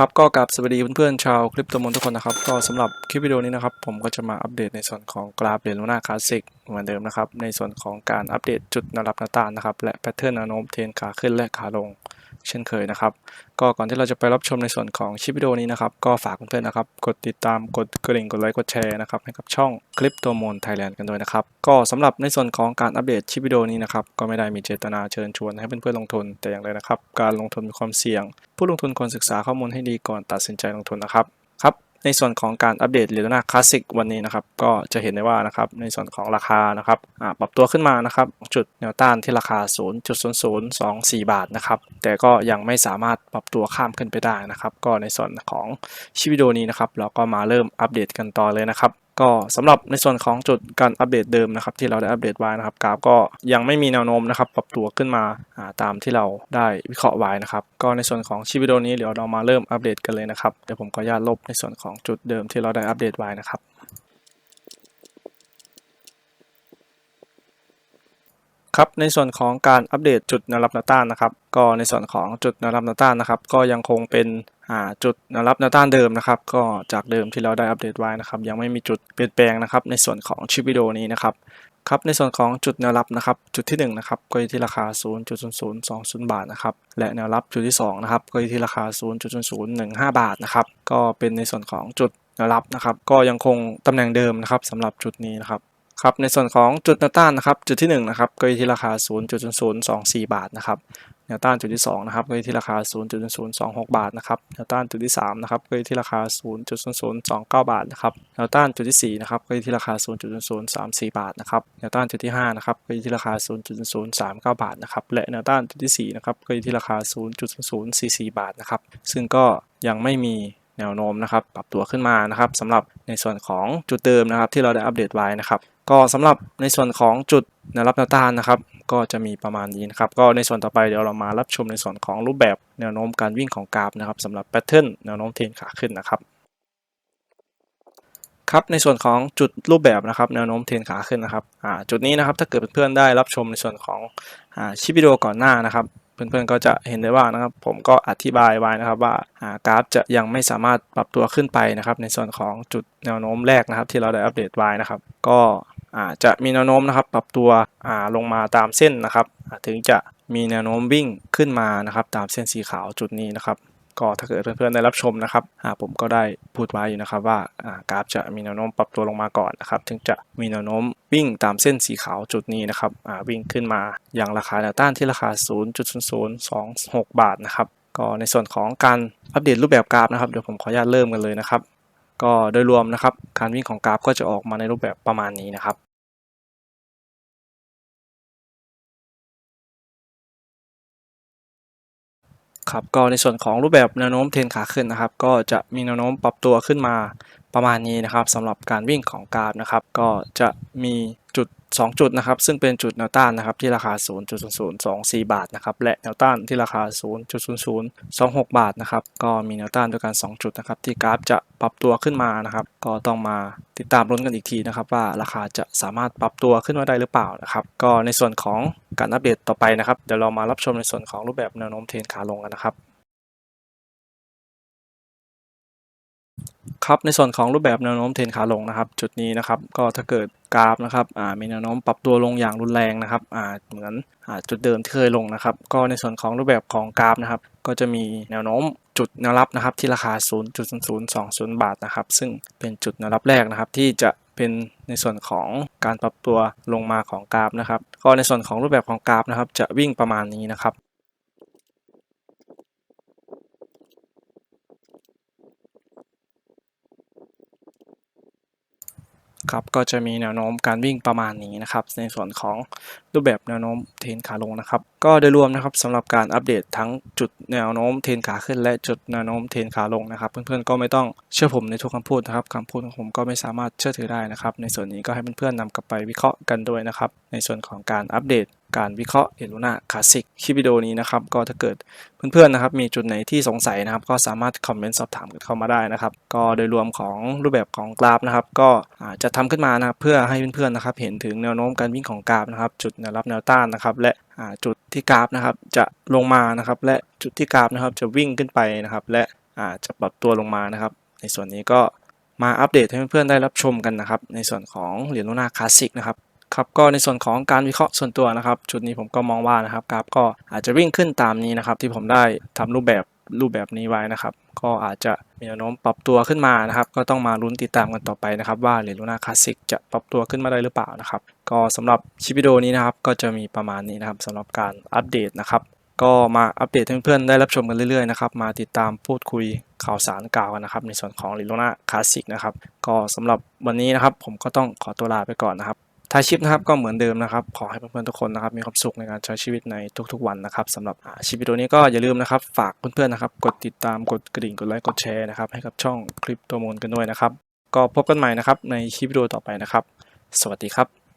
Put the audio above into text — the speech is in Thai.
ครับก็กลับสวัสดีเพื่อนๆชาวคลิปตัวมนทุกคนนะครับ ก็สำหรับคลิปวิดีโอนี้นะครับ ผมก็จะมาอัปเดตในส่วนของกราฟเรียนรู้หน้าคลาสสิกเหมือนเดิมนะครับ ในส่วนของการอัปเดตจุดนรับนาตานนะครับ และแพทเทิร์นแนวโน้มเทรนขาขึ้นและขาลง เช่นเคยนะครับ ก็ก่อนที่เราจะไปรับชมในส่วนของชิปวิดีโอนี้นะครับ ก็ฝากเพื่อนๆนะครับ กดติดตามกดกระดิ่งกดไลค์กดแชร์นะครับให้กับช่องคลิปตัวมนไทยแลนด์กันด้วยนะครับ ก็สำหรับในส่วนของการอัปเดตชิปวิดีโอนี้นะครับ ก็ไม่ได้มีเจตนาเชิญชวนให้เพื่อนๆลงทุนแต่อย่างใดนะครับ การลงทุนมีความเสี่ยง ผู้ลงทุนควรศึกษาข้อมูลให้ดีก่อนตัดสินใจลงทุนนะครับครับ ในส่วนของการอัปเดตเหรียญหน้าคลาสสิกวันนี้นะครับ ก็จะเห็นได้ว่านะครับในส่วนของราคานะครับปรับตัวขึ้นมานะครับจุดแนวต้านที่ราคา 0.0024 บาทนะครับแต่ก็ยังไม่สามารถปรับตัวข้ามขึ้นไปได้นะครับ ก็ในส่วนของชิวิดีโดนี้นะครับ เราก็มาเริ่มอัปเดตกันต่อเลยนะครับ ก็สำหรับในส่วนของจุดการอัปเดตเดิมนะครับที่เราได้อัปเดตไว้นะครับกราฟก็ยังไม่มีแนวโน้มนะครับปรับตัวขึ้นมาอ่าตามที่เราได้วิเคราะห์ไว้นะครับก็ในส่วนของชีวิดีโอนี้เดี๋ยวเรามาเริ่มอัปเดตกันเลยนะครับเดี๋ยวผมขออนุญาตลบในส่วนของจุดเดิมที่เราได้อัปเดตไว้นะครับ ครับในส่วนของการอัปเดตจุดแนวรับแนวต้านนะครับ ก็ในส่วนของจุดแนวรับแนวต้านนะครับ ก็ยังคงเป็นจุดแนวรับแนวต้านเดิมนะครับ ก็จากเดิมที่เราได้อัปเดตไว้นะครับ ยังไม่มีจุดเปลี่ยนแปลงนะครับ ในส่วนของชิปวิดีโอนี้นะครับครับในส่วนของจุดแนวรับนะครับ จุดที่1นะครับก็อยู่ที่ราคา 0.0020 บาทนะครับและแนวรับจุดที่2นะครับก็อยู่ที่ราคา 0.0015 บาทนะครับก็เป็นในส่วนของจุดแนวรับนะครับ ก็ยังคงตำแหน่งเดิมนะครับสำหรับจุดนี้นะครับ ครับในส่วนของจุดแนวต้านนะครับจุดที่1นะครับก็อยู่ที่ราคา 0.0024 บาทนะครับแนวต้านจุดที่2นะครับก็อยู่ที่ราคา 0.0026 บาทนะครับแนวต้านจุดที่3นะครับก็อยู่ที่ราคา 0.0029 บาทนะครับแนวต้านจุดที่4นะครับก็อยู่ที่ราคา 0.0034 บาทนะครับแนวต้านจุดที่5นะครับก็อยู่ที่ราคา 0.039 บาทนะครับและแนวต้านจุดที่4นะครับก็อยู่ที่ราคา 0.0044 บาทนะครับซึ่งก็ยังไม่มีแนวโน้มนะครับปรับตัวขึ้นมานะครับสำหรับ ในส่วนของจุดเดิมนะครับ ที่เราได้อัปเดตไว้นะครับก็สำหรับในส่วนของจุดแนวรับแนวต้านนะครับก็จะมีประมาณนี้นะครับก็ในส่วนต่อไปเดี๋ยวเรามารับชมในส่วนของรูปแบบแนวโน้มการวิ่งของกราฟนะครับสำหรับแพทเทิร์นแนวโน้มเทรนขาขึ้นนะครับครับในส่วนของจุดรูปแบบนะครับแนวโน้มเทรนขาขึ้นนะครับจุดนี้นะครับถ้าเกิดเพื่อนๆได้รับชมในส่วนของอชิปวิดีโอก่อนหน้านะครับ เพื่อนๆก็จะเห็นได้ว่านะครับ ผมก็อธิบายไว้นะครับว่าากราฟจะยังไม่สามารถปรับตัวขึ้นไปนะครับ ในส่วนของจุดแนวโน้มแรกนะครับ ที่เราได้อัปเดตไว้นะครับ ก็จะมีแนวโน้มนะครับ ปรับตัวลงมาตามเส้นนะครับ ถึงจะมีแนวโน้มวิ่งขึ้นมานะครับ ตามเส้นสีขาวจุดนี้นะครับ ก็ถ้าเกิดเพื่อนๆได้รับชมนะครับผมก็ได้พูดไว้อยู่นะครับว่ากราฟจะมีแนวโน้มปรับตัวลงมาก่อนนะครับถึงจะมีแนวโน้มวิ่งตามเส้นสีขาวจุดนี้นะครับวิ่งขึ้นมาอย่างราคาแนวต้านที่ราคา 0.0026 บาทนะครับก็ในส่วนของการอัปเดตรูปแบบกราฟนะครับเดี๋ยวผมขออนุญาตเริ่มกันเลยนะครับก็โดยรวมนะครับการวิ่งของกราฟก็จะออกมาในรูปแบบประมาณนี้นะครับ ครับก็ในส่วนของรูปแบบแนวโน้มเทรนขาขึ้นนะครับ ก็จะมีแนวโน้มปรับตัวขึ้นมาประมาณนี้นะครับสำหรับการวิ่งของกราฟนะครับ ก็จะมี จุด 2 จุดนะครับ ซึ่งเป็นจุดแนวต้านนะครับที่ราคา 0.0024 บาทนะครับและแนวต้านที่ราคา 0.0026 บาทนะครับก็มีแนวต้านด้วยกัน 2 จุดนะครับที่กราฟจะปรับตัวขึ้นมานะครับ ก็ต้องมาติดตามลุ้นกันอีกทีนะครับ ว่าราคาจะสามารถปรับตัวขึ้นมาได้หรือเปล่านะครับ ก็ในส่วนของการอัปเดตต่อไปนะครับเดี๋ยวเรามารับชมในส่วนของรูปแบบแนวโน้มเทรนขาลงกันนะครับ ครับในส่วนของรูปแบบแนวโน้มเทรนขาลงนะครับจุดนี้นะครับก็ถ้าเกิดกราฟนะครับมีแนวโน้มปรับตัวลงอย่างรุนแรงนะครับเหมือนอจุดเดิมที่เคยลงนะครับก็ในส่วนของรูปแบบของกราฟนะครับก็จะมีแนวโน้มจุดแนวรับนะครับที่ราคา 0.0020 บาทนะครับซึ่งเป็นจุดแนวรับแรกนะครับที่จะเป็นในส่วนของการปรับตัวลงมาของกราฟนะครับก็ในส่วนของรูปแบบของกราฟนะครับจะวิ่งประมาณนี้นะครับ ครับก็จะมีแนวโน้มการวิ่งประมาณนี้นะครับ ในส่วนของรูปแบบแนวโน้มเทรนขาลงนะครับ ก็โดยรวมนะครับสำหรับการอัปเดตทั้งจุดแนวโน้มเทรนขาขึ้น และจุดแนวโน้มเทรนขาลงนะครับ เพื่อนๆก็ไม่ต้องเชื่อผมในทุกคำพูดนะครับคำพูดของผมก็ไม่สามารถเชื่อถือได้นะครับ ในส่วนนี้ก็ให้เพื่อนๆนำกลับไปวิเคราะห์กันด้วยนะครับ ในส่วนของการอัปเดต การวิเคราะห์เอลูนาคลาสสิกคลิปวิดีโอนี้นะครับ ก็ถ้าเกิดเพื่อนๆนะครับ มีจุดไหนที่สงสัยนะครับ ก็สามารถคอมเมนต์สอบถามกันเข้ามาได้นะครับ ก็โดยรวมของรูปแบบของกราฟนะครับ ก็จะทำขึ้นมานะครับเพื่อให้เพื่อนๆนะครับ เห็นถึงแนวโน้มการวิ่งของกราฟนะครับ จุดแนวรับแนวต้านนะครับ และจุดที่กราฟนะครับ จะลงมานะครับ และจุดที่กราฟนะครับ จะวิ่งขึ้นไปนะครับ และจะปรับตัวลงมานะครับ ในส่วนนี้ก็มาอัปเดตให้เพื่อนๆได้รับชมกันนะครับ ในส่วนของเหรียญลูน่าคลาสสิกนะครับ ครับก็ในส่วนของการวิเคราะห์ส่วนตัวนะครับ จุดนี้ผมก็มองว่านะครับกราฟก็อาจจะวิ่งขึ้นตามนี้นะครับ ที่ผมได้ทำรูปแบบรูปแบบนี้ไว้นะครับ ก็อาจจะมีแนวโน้มปรับตัวขึ้นมานะครับ ก็ต้องมาลุ้นติดตามกันต่อไปนะครับว่าเหรียญลูน่าคลาสสิกจะปรับตัวขึ้นมาได้หรือเปล่านะครับ ก็สำหรับคลิปวิดีโอนี้นะครับ ก็จะมีประมาณนี้นะครับสำหรับการอัปเดตนะครับ ก็มาอัปเดตให้เพื่อนๆได้รับชมกันเรื่อยๆนะครับมาติดตามพูดคุยข่าวสารกล่าวกันนะครับ ในส่วนของลิโลนาคลาสสิกนะครับ ก็สำหรับวันนี้นะครับ ผมก็ต้องขอตัวลาไปก่อนนะครับ ท้ายชิปนะครับก็เหมือนเดิมนะครับ ขอให้เพื่อนๆทุกคนนะครับมีความสุขในการใช้ชีวิตในทุกๆวันนะครับสำหรับชิปวิดีโอนี้ก็อย่าลืมนะครับ ฝากเพื่อนๆนะครับ กดติดตามกดกระดิ่งกดไลค์กดแชร์นะครับให้กับช่องคลิปตัวมูลกันด้วยนะครับ ก็พบกันใหม่นะครับในคลิปวิดีโอต่อไปนะครับ สวัสดีครับ